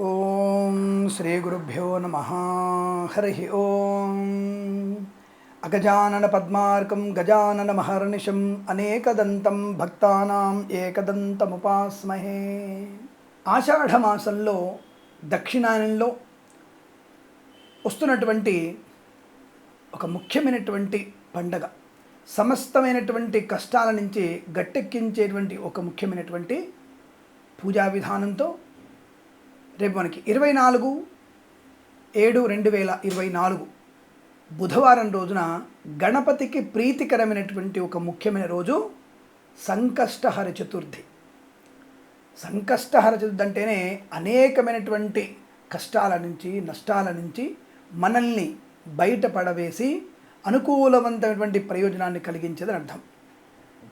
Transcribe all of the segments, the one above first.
ఓం శ్రీ గురుభ్యో నమ. హరి ఓం. అగజానన పద్మార్కం గజానన మహర్నిశం అనేకదంతం భక్తానాం ఏకదంతముపాస్మహే. ఆషాఢమాసంలో దక్షిణాయనంలో వస్తున్నటువంటి ఒక ముఖ్యమైనటువంటి పండగ. సమస్తమైనటువంటి కష్టాల నుంచి గట్టెక్కించేటువంటి ఒక ముఖ్యమైనటువంటి పూజా విధానంతో రేపు మనకి ఇరవై నాలుగు ఏడు రెండు వేల ఇరవై నాలుగు బుధవారం రోజున గణపతికి ప్రీతికరమైనటువంటి ఒక ముఖ్యమైన రోజు సంకష్టహర చతుర్థి. సంకష్టహర చతుర్థి అంటేనే అనేకమైనటువంటి కష్టాల నుంచి నష్టాల నుంచి మనల్ని బయటపడవేసి అనుకూలవంతమైనటువంటి ప్రయోజనాన్ని కలిగించేదని అర్థం.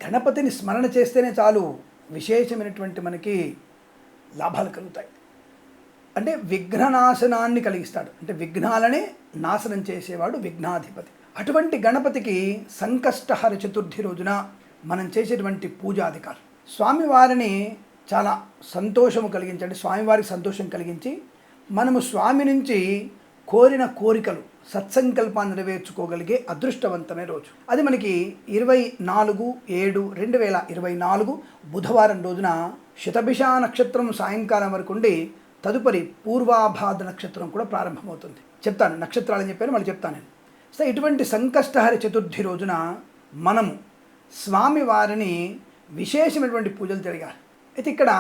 గణపతిని స్మరణ చేస్తేనే చాలు విశేషమైనటువంటి మనకి లాభాలు కలుగుతాయి. అంటే విఘ్ననాశనాన్ని కలిగిస్తాడు. అంటే విఘ్నాలనే నాశనం చేసేవాడు విఘ్నాధిపతి. అటువంటి గణపతికి సంకష్టహర చతుర్థి రోజున మనం చేసేటువంటి పూజాధికారులు స్వామివారిని చాలా సంతోషము కలిగించండి స్వామివారికి సంతోషం కలిగించి మనము స్వామి నుంచి కోరిన కోరికలు సత్సంకల్పాన్ని నెరవేర్చుకోగలిగే అదృష్టవంతమైన రోజు. అది మనకి ఇరవై నాలుగు ఏడు రెండు వేల ఇరవై నాలుగు బుధవారం రోజున శతభిష నక్షత్రం సాయంకాలం వరకు ఉండి తదుపరి పూర్వాభాద నక్షత్రం కూడా ప్రారంభమవుతుంది. చెప్తాను నక్షత్రాలని చెప్పాను మళ్ళీ చెప్తాను నేను. సో ఇటువంటి సంకష్టహరి చతుర్థి రోజున మనము స్వామివారిని విశేషమైనటువంటి పూజలు జరగాలి. అయితే ఇక్కడ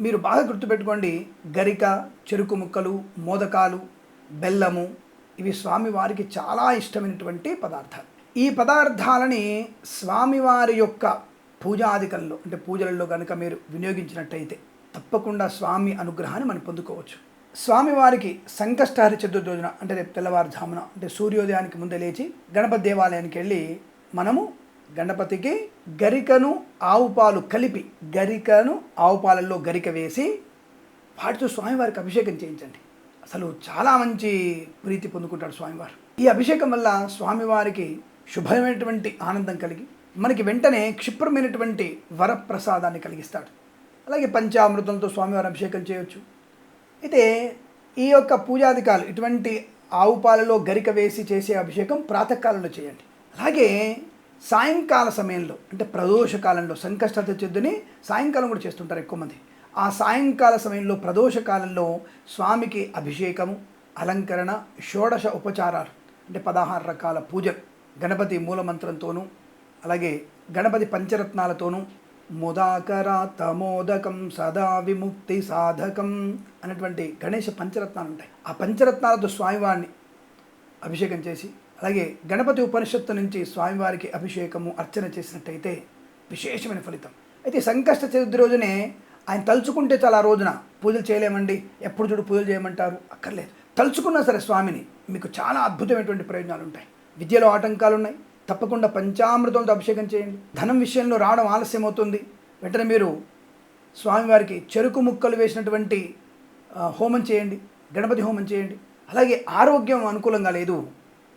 మీరు బాగా గుర్తుపెట్టుకోండి గరిక చెరుకు ముక్కలు మోదకాలు బెల్లము ఇవి స్వామివారికి చాలా ఇష్టమైనటువంటి పదార్థాలు. ఈ పదార్థాలని స్వామివారి యొక్క పూజాధికంలో అంటే పూజలలో కనుక మీరు వినియోగించినట్టయితే తప్పకుండా స్వామి అనుగ్రహాన్ని మనం పొందుకోవచ్చు. స్వామివారికి సంకష్టహరి చతుర్థి రోజున అంటే రేపు తెల్లవారుజామున అంటే సూర్యోదయానికి ముందే లేచి గణపతి దేవాలయానికి వెళ్ళి మనము గణపతికి గరికను ఆవు పాలు కలిపి గరికను ఆవు పాలల్లో గరిక వేసి వాటితో స్వామివారికి అభిషేకం చేయించండి. అసలు చాలా మంచి ప్రీతి పొందుకుంటాడు స్వామివారు. ఈ అభిషేకం వల్ల స్వామివారికి శుభమైనటువంటి ఆనందం కలిగి మనకి వెంటనే క్షిప్రమైనటువంటి వరప్రసాదాన్ని కలిగిస్తాడు. అలాగే పంచామృతంతో స్వామివారి అభిషేకం చేయొచ్చు. అయితే ఈ యొక్క పూజాధికాలు ఇటువంటి ఆవు పాలలో గరిక వేసి చేసే అభిషేకం ప్రాతకాలంలో చేయండి. అలాగే సాయంకాల సమయంలో అంటే ప్రదోష కాలంలో సంకష్టత చెద్దుని సాయంకాలం కూడా చేస్తుంటారు ఎక్కువ మంది. ఆ సాయంకాల సమయంలో ప్రదోష కాలంలో స్వామికి అభిషేకము అలంకరణ షోడశ ఉపచారాలు అంటే పదహారు రకాల పూజలు గణపతి మూలమంత్రంతోనూ అలాగే గణపతి పంచరత్నాలతోనూ ముదాకర తమోదకం సదా విముక్తి సాధకం అనేటువంటి గణేష పంచరత్నాలు ఉంటాయి. ఆ పంచరత్నాలతో స్వామివారిని అభిషేకం చేసి అలాగే గణపతి ఉపనిషత్తు నుంచి స్వామివారికి అభిషేకము అర్చన చేసినట్టయితే విశేషమైన ఫలితం. అయితే సంకష్ట చతుర్థి రోజునే ఆయన తలుచుకుంటే చాలా ఆ రోజున పూజలు చేయలేమండి ఎప్పుడు చూడు పూజలు చేయమంటారు అక్కర్లేదు. తలుచుకున్నా సరే స్వామిని మీకు చాలా అద్భుతమైనటువంటి ప్రయోజనాలు ఉంటాయి. విద్యలో ఆటంకాలు ఉన్నాయి తప్పకుండా పంచామృతంతో అభిషేకం చేయండి. ధనం విషయంలో రావడం ఆలస్యం అవుతుంది వెంటనే మీరు స్వామివారికి చెరుకు ముక్కలు వేసినటువంటి హోమం చేయండి. గణపతి హోమం చేయండి. అలాగే ఆరోగ్యం అనుకూలంగా లేదు.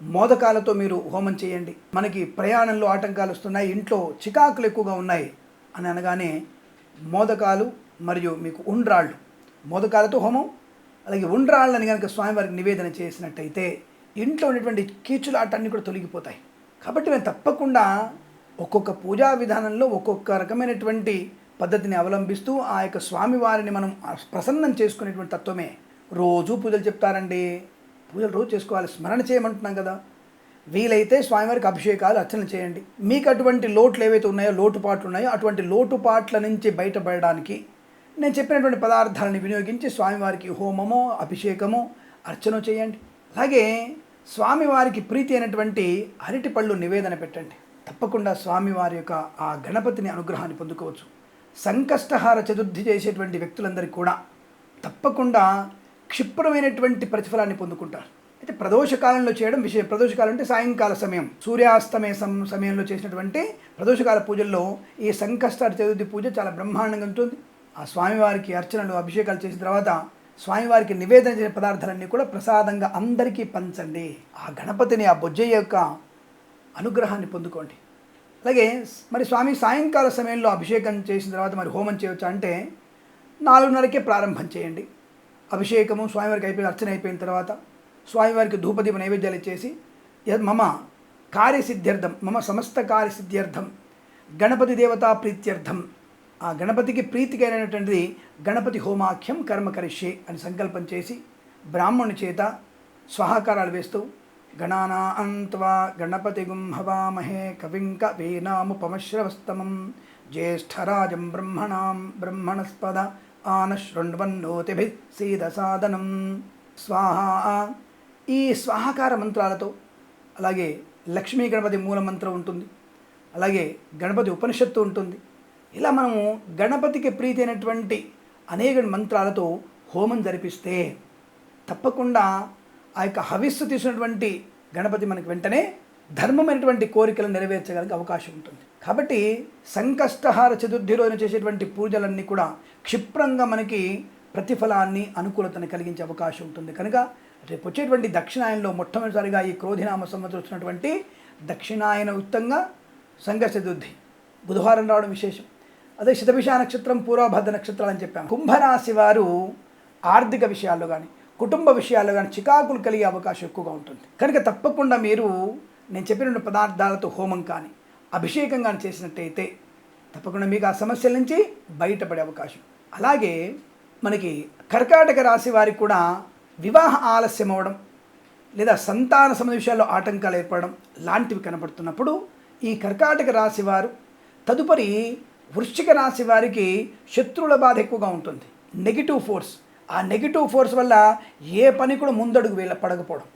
మోదకాలతో మీరు హోమం చేయండి. మనకి ప్రయాణంలో ఆటంకాలు వస్తున్నాయి. ఇంట్లో చికాకులు ఎక్కువగా ఉన్నాయి అని అనగానే మోదకాలు మరియు మీకు ఉండ్రాళ్ళు. మోదకాలతో హోమం అలాగే ఉండ్రాళ్ళని కనుక స్వామివారికి నివేదన చేసినట్టయితే ఇంట్లో ఉన్నటువంటి కీచులాటన్నీ కూడా తొలగిపోతాయి. కాబట్టి మేము తప్పకుండా ఒక్కొక్క పూజా విధానంలో ఒక్కొక్క రకమైనటువంటి పద్ధతిని అవలంబిస్తూ ఆ యొక్క స్వామివారిని మనం ప్రసన్నం చేసుకునేటువంటి తత్వమే. రోజు పూజలు చెప్తారండి. పూజలు రోజు చేసుకోవాలి. స్మరణ చేయమంటున్నాం కదా. వీలైతే స్వామివారికి అభిషేకాలు అర్చన చేయండి. మీకు అటువంటి లోట్లు ఏవైతే ఉన్నాయో లోటుపాట్లు ఉన్నాయో అటువంటి లోటుపాట్ల నుంచి బయటపడడానికి నేను చెప్పినటువంటి పదార్థాలను వినియోగించి స్వామివారికి హోమమో అభిషేకమో అర్చన చేయండి. అలాగే స్వామివారికి ప్రీతి అయినటువంటి అరటిపళ్ళు నివేదన పెట్టండి. తప్పకుండా స్వామివారి యొక్క ఆ గణపతిని అనుగ్రహాన్ని పొందుకోవచ్చు. సంకష్టహార చతుర్థి చేసేటువంటి వ్యక్తులందరికీ కూడా తప్పకుండా క్షిప్రమైనటువంటి ప్రతిఫలాన్ని పొందుకుంటారు. అయితే ప్రదోషకాలంలో చేయడం విషయం ప్రదోషకాలం అంటే సాయంకాల సమయం. సూర్యాస్తమయ సం సమయంలో చేసినటువంటి ప్రదోషకాల పూజల్లో ఈ సంకష్టార చతుర్థి పూజ చాలా బ్రహ్మాండంగా ఉంటుంది. ఆ స్వామివారికి అర్చనలు అభిషేకాలు చేసిన తర్వాత స్వామివారికి నివేదన చేసే పదార్థాలన్నీ కూడా ప్రసాదంగా అందరికీ పంచండి. ఆ గణపతిని ఆ బొజ్జయ్య యొక్క అనుగ్రహాన్ని పొందుకోండి. అలాగే మరి స్వామి సాయంకాల సమయంలో అభిషేకం చేసిన తర్వాత మరి హోమం చేయొచ్చా అంటే నాలుగున్నరకే ప్రారంభం చేయండి. అభిషేకము స్వామివారికి అయిపోయిన అర్చన అయిపోయిన తర్వాత స్వామివారికి ధూపదీప నైవేద్యాలు ఇచ్చేసి యద్ మమ కార్యసిద్ధ్యర్థం మమ సమస్త కార్యసిద్ధ్యర్థం గణపతి దేవతా ప్రీత్యర్థం ఆ గణపతికి ప్రీతికైనటువంటిది గణపతి హోమాఖ్యం కర్మకరిష్యే అని సంకల్పం చేసి బ్రాహ్మణుని చేత స్వాహాకారాలు వేస్తూ గణానా అంత్వా గణపతి గుంహవామహే కవింక వీనాముపమశ్రవస్తమం జ్యేష్ఠరాజం బ్రహ్మణాం బ్రహ్మణస్పద ఆనశృణ్వన్నోతిభి సీదసాదనం. స్వాహా. ఈ స్వాహాకార మంత్రాలతో అలాగే లక్ష్మీ గణపతి మూల మంత్రం ఉంటుంది. అలాగే గణపతి ఉపనిషత్తు ఉంటుంది. ఇలా మనము గణపతికి ప్రీతి అయినటువంటి అనేక మంత్రాలతో హోమం జరిపిస్తే తప్పకుండా ఆ యొక్క హవిస్సు తీసినటువంటి గణపతి మనకి వెంటనే ధర్మమైనటువంటి కోరికలు నెరవేర్చగలిగే అవకాశం ఉంటుంది. కాబట్టి సంకష్టహార చతుర్థి రోజున చేసేటువంటి పూజలన్నీ కూడా క్షిప్రంగా మనకి ప్రతిఫలాన్ని అనుకూలతను కలిగించే అవకాశం ఉంటుంది. కనుక రేపు వచ్చేటువంటి దక్షిణాయనలో మొట్టమొదటిసారిగా ఈ క్రోధినామ సంవత్సరం వచ్చినటువంటి దక్షిణాయన ఉత్తంగా సంఘ చతుర్థి బుధవారం రావడం విశేషం. అదే శతభిష నక్షత్రం పూర్వభద్ర నక్షత్రాలు అని చెప్పాము. కుంభరాశి వారు ఆర్థిక విషయాల్లో కానీ కుటుంబ విషయాల్లో కానీ చికాకులు కలిగే అవకాశం ఎక్కువగా ఉంటుంది. కనుక తప్పకుండా మీరు నేను చెప్పిన పదార్థాలతో హోమం కానీ అభిషేకం కానీ చేసినట్టయితే తప్పకుండా మీకు ఆ సమస్యల నుంచి బయటపడే అవకాశం. అలాగే మనకి కర్కాటక రాశి వారికి కూడా వివాహ ఆలస్యం అవ్వడం లేదా సంతాన సంబంధ విషయాల్లో ఆటంకాలు ఏర్పడడం లాంటివి కనపడుతున్నప్పుడు ఈ కర్కాటక రాశి వారు తదుపరి వృశ్చిక రాశి వారికి శత్రువుల బాధ ఎక్కువగా ఉంటుంది. నెగిటివ్ ఫోర్స్ ఆ నెగిటివ్ ఫోర్స్ వల్ల ఏ పని కూడా ముందడుగు వీళ్ళ పడకపోవడం.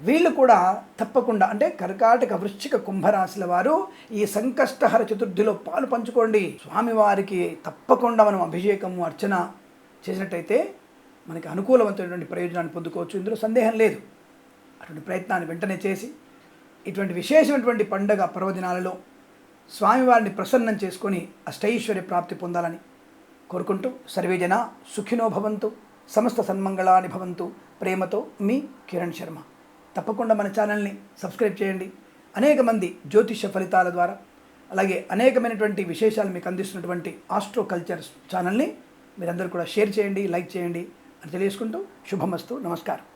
వీళ్ళు కూడా తప్పకుండా అంటే కర్కాటక వృశ్చిక కుంభరాశుల వారు ఈ సంకష్టహర చతుర్థిలో పాలు పంచుకోండి. స్వామివారికి తప్పకుండా మనం అభిషేకము అర్చన చేసినట్టయితే మనకి అనుకూలవంతమైనటువంటి ప్రయోజనాన్ని పొందుకోవచ్చు. ఇందులో సందేహం లేదు. అటువంటి ప్రయత్నాన్ని వెంటనే చేసి ఇటువంటి విశేషమైనటువంటి పండగ పర్వదినాలలో స్వామివారిని ప్రసన్నం చేసుకొని అష్టైశ్వర్య ప్రాప్తి పొందాలని కోరుకుంటూ సర్వేజన సుఖినో భవంతు సమస్త సన్మంగళాని భవంతు. ప్రేమతో మీ కిరణ్ శర్మ. తప్పకుండా మన ఛానల్ని సబ్స్క్రైబ్ చేయండి. అనేక మంది జ్యోతిష ఫలితాల ద్వారా అలాగే అనేకమైనటువంటి విశేషాలు మీకు అందిస్తున్నటువంటి ఆస్ట్రో కల్చర్స్ ఛానల్ని మీరందరూ కూడా షేర్ చేయండి లైక్ చేయండి అని తెలియజేసుకుంటూ శుభమస్తు. నమస్కారం.